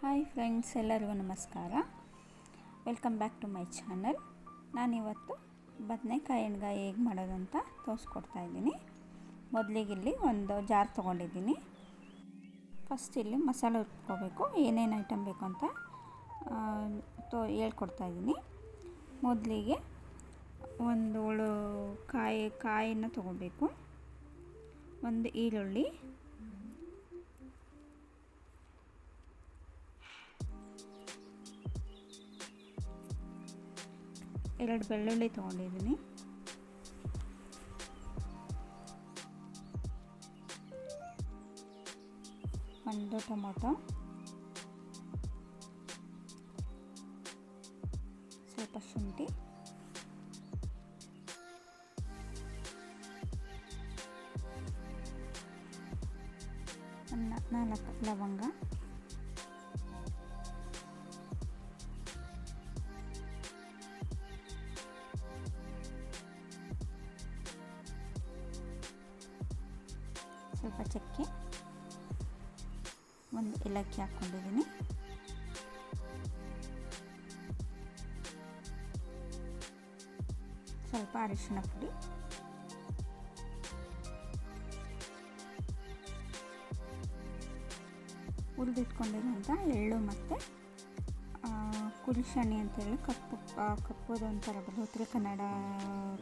Hi friends, ಎಲ್ಲರಿಗೂ ನಮಸ್ಕಾರ. Welcome back to my channel. ನಾನಿವತ್ತು ಬದನೆಕಾಯಿ ಎಣ್ಗಾಯಿ ಹೇಗೆ ಮಾಡೋದಂತ ತೋರಿಸ್ಕೊಡ್ತಾ ಇದ್ದೀನಿ. ಮೊದಲಿಗೆ ಇಲ್ಲಿ ಒಂದು ಜಾರ್ ತೊಗೊಂಡಿದ್ದೀನಿ. ಫಸ್ಟ್ ಇಲ್ಲಿ ಮಸಾಲೆ ಉತ್ಕೋಬೇಕು ಏನೇನು ಐಟಮ್ ಬೇಕು ಅಂತ ತೋ, ಹೇಳ್ಕೊಡ್ತಾ ಇದ್ದೀನಿ. ಮೊದಲಿಗೆ ಒಂದು ಕಾಯಿ, ಕಾಯಿನ ತೊಗೋಬೇಕು. ಒಂದು ಈರುಳ್ಳಿ ಎರಡು ಬೆಳ್ಳುಳ್ಳಿ ತೊಗೊಂಡಿದ್ದೀನಿ ಒಂದು ಟೊಮೊಟೊ ಸ್ವಲ್ಪ ಶುಂಠಿ ನಾಲ್ಕು ಲವಂಗ ಸ್ವಲ್ಪ ಚಕ್ಕೆ ಒಂದು ಏಲಕ್ಕಿ ಹಾಕ್ಕೊಂಡಿದ್ದೀನಿ. ಸ್ವಲ್ಪ ಅರಿಶಿಣ ಪುಡಿ. ಹುರಿದಿಟ್ಕೊಂಡಿರುವಂಥ ಎಳ್ಳು ಮತ್ತು ಕುಲ್ಶಾಣಿ ಅಂತೇಳಿ ಕಪ್ಪು ಕಪ್ಪುದು ಒಂಥರ ಬರೋದು ಉತ್ತರ ಕನ್ನಡ,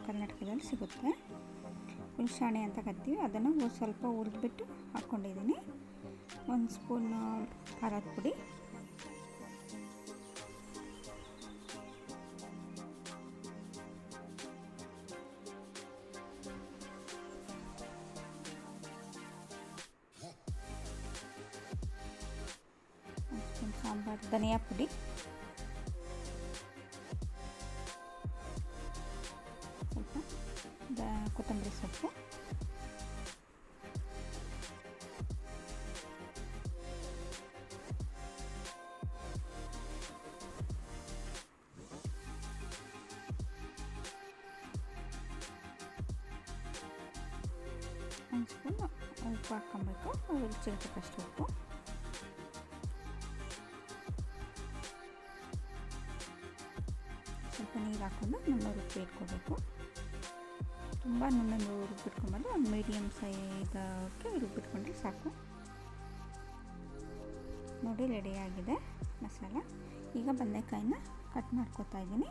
ಕರ್ನಾಟಕದಲ್ಲಿ ಸಿಗುತ್ತೆ. ಹುಲ್ಶಾಣಿ ಅಂತ ಕತ್ತೀವಿ. ಅದನ್ನು ಸ್ವಲ್ಪ ಹುರಿದ್ಬಿಟ್ಟು ಹಾಕ್ಕೊಂಡಿದ್ದೀನಿ ಒಂದು ಸ್ಪೂನ್ ಖಾರದ ಪುಡಿ. ಒಂದು ಸಾಂಬಾರು, ಧನಿಯಾ ಪುಡಿ. ಕೊತ್ತಂಬರಿ ಸೊಪ್ಪು. ಒಂದು ಸ್ಪೂನ್ ಉಪ್ಪು ಹಾಕ್ಕೊಬೇಕು. ರುಚಿಗೆ ತಕ್ಕಷ್ಟು ಉಪ್ಪು. ಸ್ವಲ್ಪ ನೀರು ಹಾಕ್ಕೊಂಡು ನಮ್ಮ ರುಬ್ಬಿ ಇಟ್ಕೋಬೇಕು. ತುಂಬ ನುಣ್ಣಗೆ ರುಬ್ಬಿಟ್ಕೊಂಬಂದು ಒಂದು ಮೀಡಿಯಮ್ ಸೈಜಕ್ಕೆ ರುಬ್ಬಿಟ್ಕೊಂಡ್ರೆ ಸಾಕು. ನೋಡಿ ರೆಡಿಯಾಗಿದೆ ಮಸಾಲ. ಈಗ ಬದನೆಕಾಯಿನ ಕಟ್ ಮಾಡ್ಕೊತಾ ಇದ್ದೀನಿ.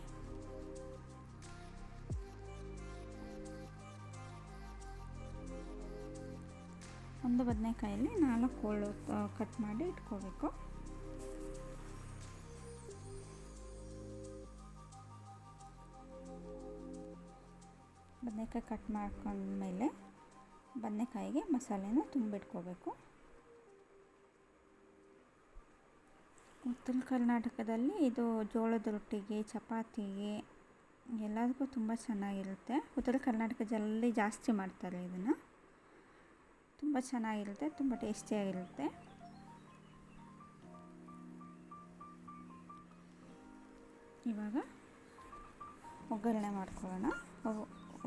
ಒಂದು ಬದನೆಕಾಯಲ್ಲಿ ನಾಲ್ಕು ಹೋಳು ಕಟ್ ಮಾಡಿ ಇಟ್ಕೋಬೇಕು. ಬದನೆಕಾಯಿ ಕಟ್ ಮಾಡ್ಕೊಂಡ್ಮೇಲೆ ಬದನೆಕಾಯಿಗೆ ಮಸಾಲೆನ ತುಂಬಿಟ್ಕೋಬೇಕು. ಉತ್ತರ ಕರ್ನಾಟಕದಲ್ಲಿ ಇದು ಜೋಳದ ರೊಟ್ಟಿಗೆ, ಚಪಾತಿಗೆ ಎಲ್ಲದಕ್ಕೂ ತುಂಬ ಚೆನ್ನಾಗಿರುತ್ತೆ. ಉತ್ತರ ಕರ್ನಾಟಕದಲ್ಲಿ ಜಾಸ್ತಿ ಮಾಡ್ತಾರೆ ಇದನ್ನು. ತುಂಬ ಚೆನ್ನಾಗಿರುತ್ತೆ, ತುಂಬ ಟೇಸ್ಟಿಯಾಗಿರುತ್ತೆ. ಇವಾಗ ಒಗ್ಗರಣೆ ಮಾಡ್ಕೊಳ್ಳೋಣ.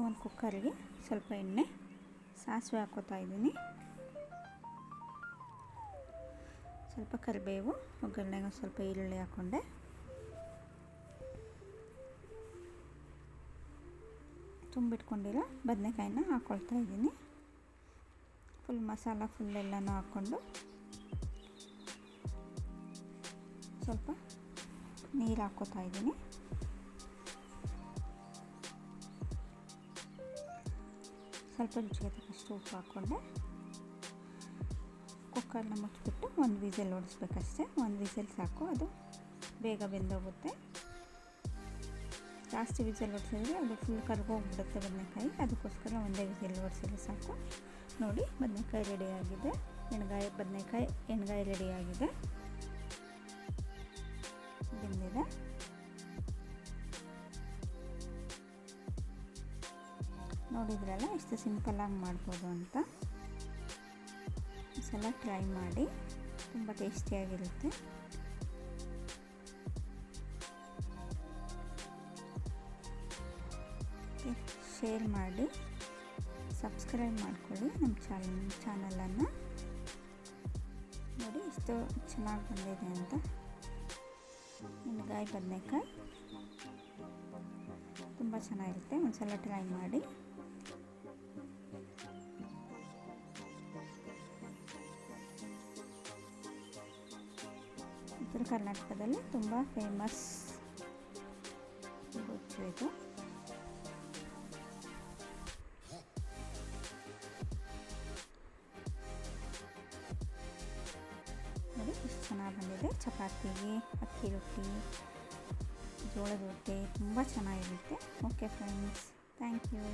ಒಂದು ಕುಕ್ಕರಿಗೆ ಸ್ವಲ್ಪ ಎಣ್ಣೆ ಸಾಸಿವೆ ಹಾಕೋತಾ ಇದ್ದೀನಿ. ಸ್ವಲ್ಪ ಕರಿಬೇವು, ಒಗ್ಗರಣೆಗೆ ಸ್ವಲ್ಪ ಈರುಳ್ಳಿ ಹಾಕ್ಕೊಂಡೆ ತುಂಬಿಟ್ಕೊಂಡಿರೋ ಬದನೆಕಾಯಿನ ಹಾಕ್ಕೊಳ್ತಾ ಇದ್ದೀನಿ. ಫುಲ್ ಮಸಾಲ, ಫುಲ್ ಎಲ್ಲನೂ ಹಾಕ್ಕೊಂಡು ಸ್ವಲ್ಪ ನೀರು ಹಾಕ್ಕೋತಾ ಇದ್ದೀನಿ. ಸ್ವಲ್ಪ ರುಚಿಗೆ ತಕ್ಕಷ್ಟು ಉಪ್ಪು ಹಾಕ್ಕೊಂಡೆ. ಕುಕ್ಕರ್ನ ಮುಚ್ಚಿಬಿಟ್ಟು ಒಂದು ವಿಸಲ್ ಓಡಿಸ್ಬೇಕಷ್ಟೆ. ಒಂದು ವಿಸಲ್ ಸಾಕು. ಅದು ಬೇಗ ಬೆಂದೋಗುತ್ತೆ. ಜಾಸ್ತಿ ವಿಸಲ್ ಓಡಿಸಿದ್ರೆ ಅದು ಫುಲ್ ಕರ್ಗೋಗ್ಬಿಡುತ್ತೆ ಬದನೆಕಾಯಿ. ಅದಕ್ಕೋಸ್ಕರ ಒಂದೇ ವಿಸಲ್ ಓಡಿಸಿದ್ರೆ ಸಾಕು. ನೋಡಿ, ಬದನೆಕಾಯಿ ರೆಡಿಯಾಗಿದೆ ಎಣ್ಗಾಯಿ, ಬದನೆಕಾಯಿ ಎಣ್ಗಾಯಿ ರೆಡಿಯಾಗಿದೆ ಬೆಂದಿದೆ. ನೋಡಿದ್ರಲ್ಲ, ಇಷ್ಟು ಸಿಂಪಲ್ಲಾಗಿ ಮಾಡ್ಬೋದು ಅಂತ. ಸಲ ಟ್ರೈ ಮಾಡಿ, ತುಂಬ ಟೇಸ್ಟಿಯಾಗಿರುತ್ತೆ ಶೇರ್ ಮಾಡಿ ಸಬ್ಸ್ಕ್ರೈಬ್ ಮಾಡ್ಕೊಳ್ಳಿ ನಮ್ಮ ಚಾನಲ್ ಚಾನಲನ್ನು ನೋಡಿ, ಇಷ್ಟು ಚೆನ್ನಾಗಿ ಬಂದಿದೆ ಅಂತ. ನಿಮಗಾಯಿ ಬದನೆಕಾಯಿ. ತುಂಬ ಚೆನ್ನಾಗಿರುತ್ತೆ. ಒಂದು ಸಲ ಟ್ರೈ ಮಾಡಿ. ಉತ್ತರ ಕರ್ನಾಟಕದಲ್ಲಿ ತುಂಬ ಫೇಮಸ್ ಗೊಜ್ಜು ಇದು. ನೋಡಿ ಎಷ್ಟು ಚೆನ್ನಾಗಿ ಬಂದಿದೆ. ಚಪಾತಿಗೆ, ಅಕ್ಕಿ ರೊಟ್ಟಿ, ಜೋಳದ ರೊಟ್ಟಿ, ತುಂಬ ಚೆನ್ನಾಗಿರುತ್ತೆ. Okay friends thank you